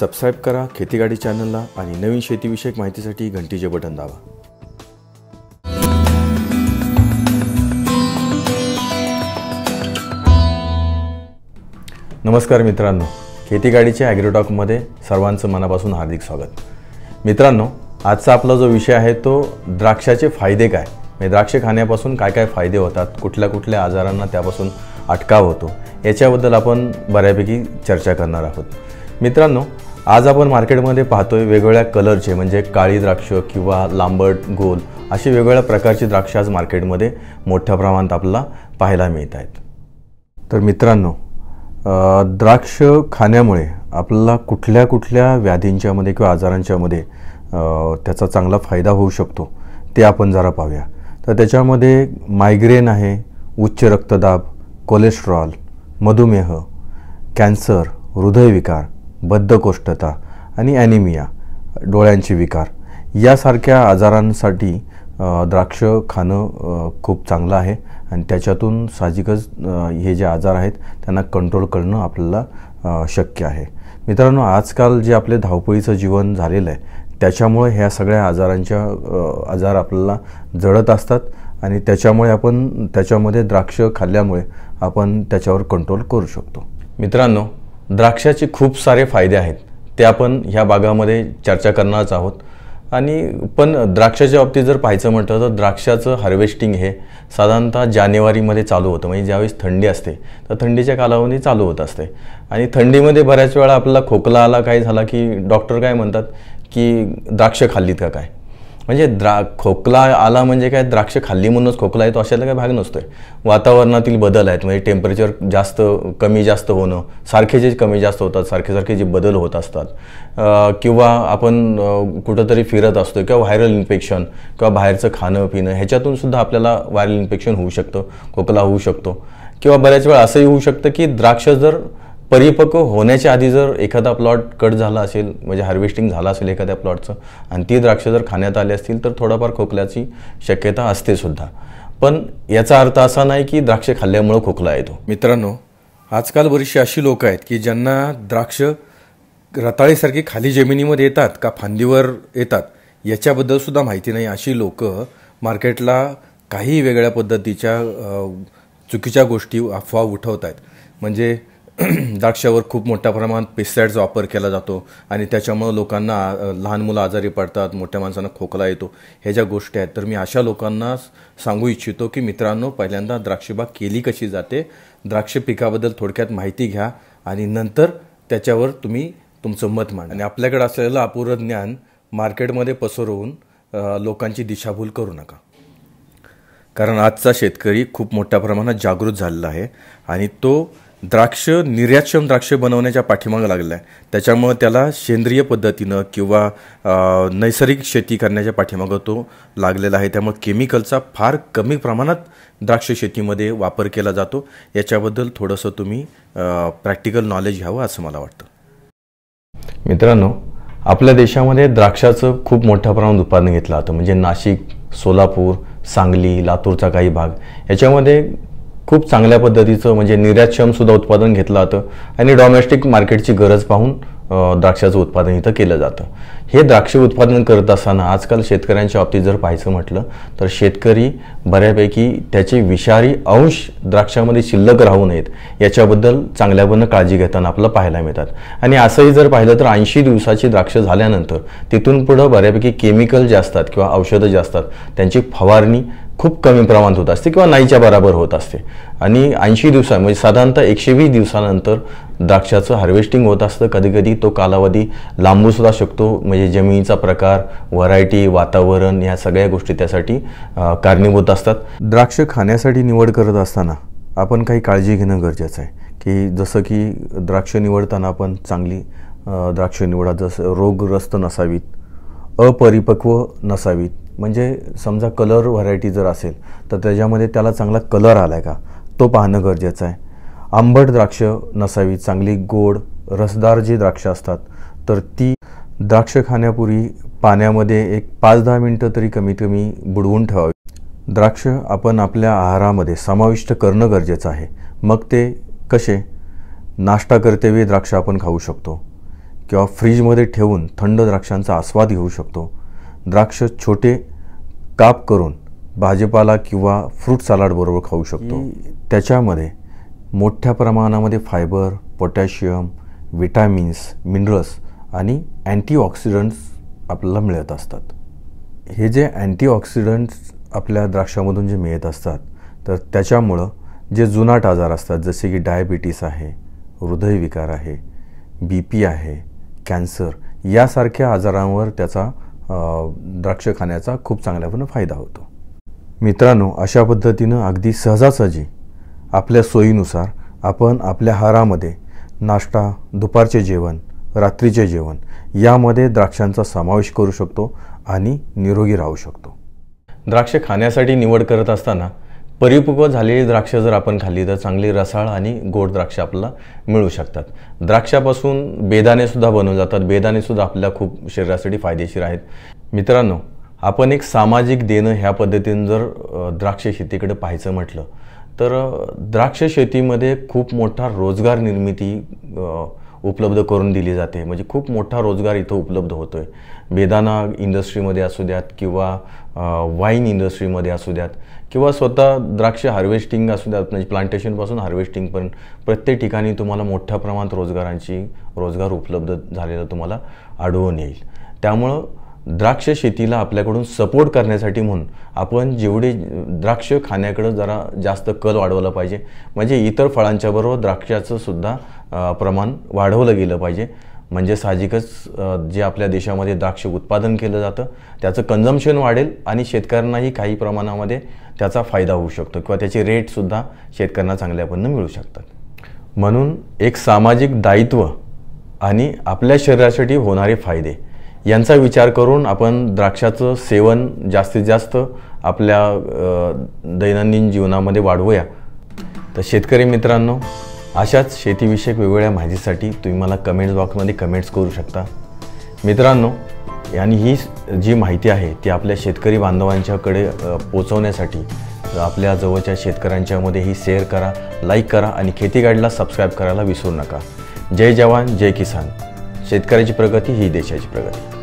Subscribe करा खेतीगाडी चॅनलला आणि नवीन शेतीविषयक माहितीसाठी घंटीचे बटन दाबा. नमस्कार मित्रांनो खेतीगाडीच्या ॲग्रोटॉकमध्ये सर्वांचं मनापासून हार्दिक स्वागत. मित्रांनो आजचा आपला जो विषय आहे तो द्राक्षाचे फायदे काय? म्हणजे द्राक्षे खाण्यापासून काय काय फायदे होतात? कुठल्या कुठल्या आजारांना त्यापासून अटकाव होतो? याच्याबद्दल आपण बऱ्यापैकी चर्चा करणार आहोत. मित्रांनो आज आपण मार्केटमध्ये पाहतोय वेगवेगळ्या कलरचे म्हणजे काळी द्राक्ष किंवा लांबट गोल अशी वेगवेगळ्या प्रकारची द्राक्ष आज मार्केटमध्ये मोठ्या प्रमाणात आपल्याला पाहायला मिळत आहेत. तर मित्रांनो द्राक्ष खाण्यामुळे आपल्याला कुठल्या कुठल्या व्याधींच्यामध्ये किंवा आजारांच्यामध्ये त्याचा चांगला फायदा होऊ शकतो ते आपण जरा पाहूया. तर त्याच्यामध्ये मायग्रेन आहे उच्च रक्तदाब कोलेस्ट्रॉल मधुमेह कॅन्सर हृदयविकार बद्धकोष्ठता आणि ॲनिमिया डोळ्यांचे विकार. यासारख्या आजारांसाठी द्राक्ष खाणं खूप चांगलं आहे आणि त्याच्यातून साहजिकच हे जे आजार आहेत त्यांना कंट्रोल करणं आपल्याला शक्य आहे. मित्रांनो आजकाल जे आपले धावपळीचं जीवन झालेलं आहे त्याच्यामुळे ह्या सगळ्या आजारांच्या आजार आपल्याला जडत असतात आणि त्याच्यामुळे आपण त्याच्यामध्ये द्राक्ष खाल्ल्यामुळे आपण त्याच्यावर कंट्रोल करू शकतो. मित्रांनो द्राक्षाचे खूप सारे फायदे आहेत. ते आपण ह्या भागामध्ये चर्चा करणारच आहोत. आणि पण द्राक्षाच्या बाबतीत जर पाहायचं म्हटलं तर द्राक्षाचं हार्वेस्टिंग हे साधारणतः जानेवारीमध्ये चालू होतं. म्हणजे ज्यावेळेस थंडी असते तर थंडीच्या कालावधी चालू होत असते. आणि थंडीमध्ये बऱ्याच वेळा आपल्याला खोकला आला काय झाला की डॉक्टर काय म्हणतात की द्राक्ष खाल्लीत का काय? म्हणजे द्रा खोकला आला म्हणजे काय द्राक्ष खाल्ली म्हणूनच खोकला येतो अशाला काय भाग नसतोय. वातावरणातील बदल आहेत म्हणजे टेम्परेचर जास्त कमी जास्त होणं सारखे जे कमी जास्त होतात सारखे सारखे जे बदल होत असतात किंवा आपण कुठंतरी फिरत असतो किंवा व्हायरल इन्फेक्शन किंवा बाहेरचं खाणं पिणं ह्याच्यातून सुद्धा आपल्याला व्हायरल इन्फेक्शन होऊ शकतं खोकला होऊ शकतो. किंवा बऱ्याच वेळा असंही होऊ शकतं की द्राक्ष जर परिपक्व होण्याच्या आधी जर एखादा प्लॉट कट झाला असेल म्हणजे हार्वेस्टिंग झालं असेल एखाद्या प्लॉटचं आणि ती द्राक्ष जर खाण्यात आली असतील तर थोडाफार खोकल्याची शक्यता असते सुद्धा. पण याचा अर्थ असा नाही की द्राक्ष खाल्ल्यामुळं खोकला येतो. मित्रांनो आजकाल बरीचशी अशी लोक आहेत की ज्यांना द्राक्ष रताळीसारखी खाली जमिनीमध्ये येतात का फांदीवर येतात याच्याबद्दल सुद्धा माहिती नाही. अशी लोक मार्केटला काही वेगळ्या पद्धतीच्या चुकीच्या गोष्टी अफवा उठवत आहेत म्हणजे द्राक्षावर खूप मोठ्या प्रमाणात पेस्टिसाईडचा वापर केला जातो आणि त्याच्यामुळं लोकांना लहान मुलं आजारी पडतात मोठ्या माणसांना खोकला येतो. ह्या ज्या गोष्टी आहेत तर मी अशा लोकांना सांगू इच्छितो की मित्रांनो पहिल्यांदा द्राक्षबाग केली कशी जाते? द्राक्ष पिकाबद्दल थोडक्यात माहिती घ्या आणि नंतर त्याच्यावर तुम्ही तुमचं मत मांडा. आणि आपल्याकडे असलेलं अपुरं ज्ञान मार्केटमध्ये पसरवून लोकांची दिशाभूल करू नका. कारण आजचा शेतकरी खूप मोठ्या प्रमाणात जागृत झालेला आहे आणि तो द्राक्ष निर्यातक्षम द्राक्ष बनवण्याच्या पाठीमागं लागलं आहे त्याच्यामुळं त्याला सेंद्रिय पद्धतीनं किंवा नैसर्गिक शेती करण्याच्या पाठीमागं तो लागलेला आहे. त्यामुळे केमिकलचा फार कमी प्रमाणात द्राक्ष शेतीमध्ये वापर केला जातो. याच्याबद्दल थोडंसं तुम्ही प्रॅक्टिकल नॉलेज घ्यावं असं मला वाटतं. मित्रांनो आपल्या देशामध्ये द्राक्षाचं खूप मोठ्या प्रमाणात उत्पादन घेतलं जातं. म्हणजे नाशिक सोलापूर सांगली लातूरचा काही भाग. याच्यामध्ये खूप चांगल्या पद्धतीचं म्हणजे निर्यातक्षमसुद्धा उत्पादन घेतलं जातं आणि डॉमेस्टिक मार्केटची गरज पाहून द्राक्षाचं उत्पादन इथं केलं जातं. हे द्राक्ष उत्पादन करत असताना आजकाल शेतकऱ्यांच्या बाबतीत जर पाहायचं म्हटलं तर शेतकरी बऱ्यापैकी त्याचे विषारी अंश द्राक्षामध्ये शिल्लक राहू नयेत. याच्याबद्दल चांगल्यापणे काळजी घेताना आपलं पाहायला मिळतात. आणि असंही जर पाहिलं तर ऐंशी दिवसाची द्राक्ष झाल्यानंतर तिथून पुढं बऱ्यापैकी केमिकल जे असतात किंवा औषधं जे असतात त्यांची फवारणी खूप कमी प्रमाणात होत असते किंवा नाहीच्या बराबर होत असते. आणि ऐंशी दिवसा म्हणजे साधारणतः एकशे वीस दिवसानंतर द्राक्षाचं हार्वेस्टिंग होत असतं. कधी कधी तो कालावधी लांबूसुद्धा शकतो. म्हणजे जमिनीचा प्रकार व्हरायटी वातावरण ह्या सगळ्या गोष्टी त्यासाठी कारणीभूत असतात. द्राक्ष खाण्यासाठी निवड करत असताना आपण काही काळजी घेणं गरजेचं आहे. की जसं की द्राक्ष निवडताना आपण चांगली द्राक्ष निवडा जसं रोगग्रस्त नसावीत अपरिपक्व नसावीत म्हणजे समजा कलर व्हरायटी जर असेल तर त्याच्यामध्ये त्याला चांगला कलर आला आहे का? तो पाहणं गरजेचं आहे. आंबट द्राक्ष नसावी चांगली गोड रसदार जी द्राक्ष असतात तर ती द्राक्ष खाण्यापूर्वी पाण्यामध्ये एक पाच दहा मिनटं तरी कमीत कमी बुडवून ठेवावी. द्राक्ष आपण आपल्या आहारामध्ये समाविष्ट करणं गरजेचं आहे. मग ते कसे? नाश्ता करतेवेळी द्राक्ष आपण खाऊ शकतो. किंवा फ्रीजमध्ये ठेवून थंड द्राक्षांचा आस्वाद घेऊ शकतो. द्राक्ष छोटे काप करून भाजीपाला किंवा फ्रूट सलाडबरोबर खाऊ शकतो. त्याच्यामध्ये मोठ्या प्रमाणामध्ये फायबर पोटॅशियम विटॅमिन्स मिनरल्स आणि अँटीऑक्सिडंट्स आपल्याला मिळत असतात. हे जे अँटीऑक्सिडंट्स आपल्या द्राक्षामधून जे मिळत असतात तर त्याच्यामुळं जे जुनाट आजार असतात जसे की डायबिटीस आहे हृदयविकार आहे बी पी आहे कॅन्सर यासारख्या आजारांवर त्याचा द्राक्ष खाण्याचा खूप चांगल्यापणे फायदा होतो. मित्रांनो अशा पद्धतीनं अगदी सहजासहजी आपल्या सोयीनुसार आपण आपल्या हारामध्ये नाश्ता दुपारचे जेवण रात्रीचे जेवण यामध्ये द्राक्षांचा समावेश करू शकतो आणि निरोगी राहू शकतो. द्राक्ष खाण्यासाठी निवड करत असताना परिपक्व झालेली द्राक्ष जर आपण खाल्ली तर चांगली रसाळ आणि गोड द्राक्ष आपल्याला मिळू शकतात. द्राक्षापासून बेदानेसुद्धा बनवून जातात. बेदानेसुद्धा आपल्या खूप शरीरासाठी फायदेशीर आहेत. मित्रांनो आपण एक सामाजिक देणं ह्या पद्धतीनं जर द्राक्ष शेतीकडे पाहायचं म्हटलं तर द्राक्ष शेतीमध्ये खूप मोठा रोजगार निर्मिती उपलब्ध करून दिली जाते. म्हणजे खूप मोठा रोजगार इथं उपलब्ध होतो आहे बेदाना इंडस्ट्रीमध्ये असू द्यात किंवा वाईन इंडस्ट्रीमध्ये असू द्यात किंवा स्वतः द्राक्ष हार्वेस्टिंग असू द्यात म्हणजे प्लांटेशनपासून हार्वेस्टिंगपर्यंत प्रत्येक ठिकाणी तुम्हाला मोठ्या प्रमाणात रोजगारांची रोजगार उपलब्ध झालेला तुम्हाला आढळून येईल. त्यामुळं द्राक्ष शेतीला आपल्याकडून सपोर्ट करण्यासाठी म्हणून आपण जेवढे द्राक्ष खाण्याकडं जरा जास्त कल वाढवला पाहिजे. म्हणजे इतर फळांच्याबरोबर द्राक्षाचंसुद्धा द्राक्षाचं सुद्धा प्रमाण वाढवलं गेलं पाहिजे. म्हणजे साहजिकच जे आपल्या देशामध्ये द्राक्ष उत्पादन केलं जातं त्याचं कन्झम्शन वाढेल आणि शेतकऱ्यांनाही काही प्रमाणामध्ये त्याचा फायदा होऊ शकतो किंवा त्याचे रेटसुद्धा शेतकऱ्यांना चांगल्यापणे मिळू शकतात. म्हणून एक सामाजिक दायित्व आणि आपल्या शरीरासाठी होणारे फायदे यांचा विचार करून आपण द्राक्षाचं सेवन जास्तीत जास्त आपल्या दैनंदिन जीवनामध्ये वाढवूया. तर शेतकरी मित्रांनो अशाच शेतीविषयक वेगवेगळ्या माहितीसाठी तुम्ही मला कमेंट्स बॉक्समध्ये कमेंट्स करू शकता. मित्रांनो आणि ही जी माहिती आहे ती आपल्या शेतकरी बांधवांच्याकडे पोचवण्यासाठी आपल्या जवळच्या शेतकऱ्यांच्यामध्ये ही शेअर करा लाईक करा आणि खेती गाईडला सबस्क्राईब करायला विसरू नका. जय जवान जय किसान. शेतकऱ्याची प्रगती ही देशाची प्रगती.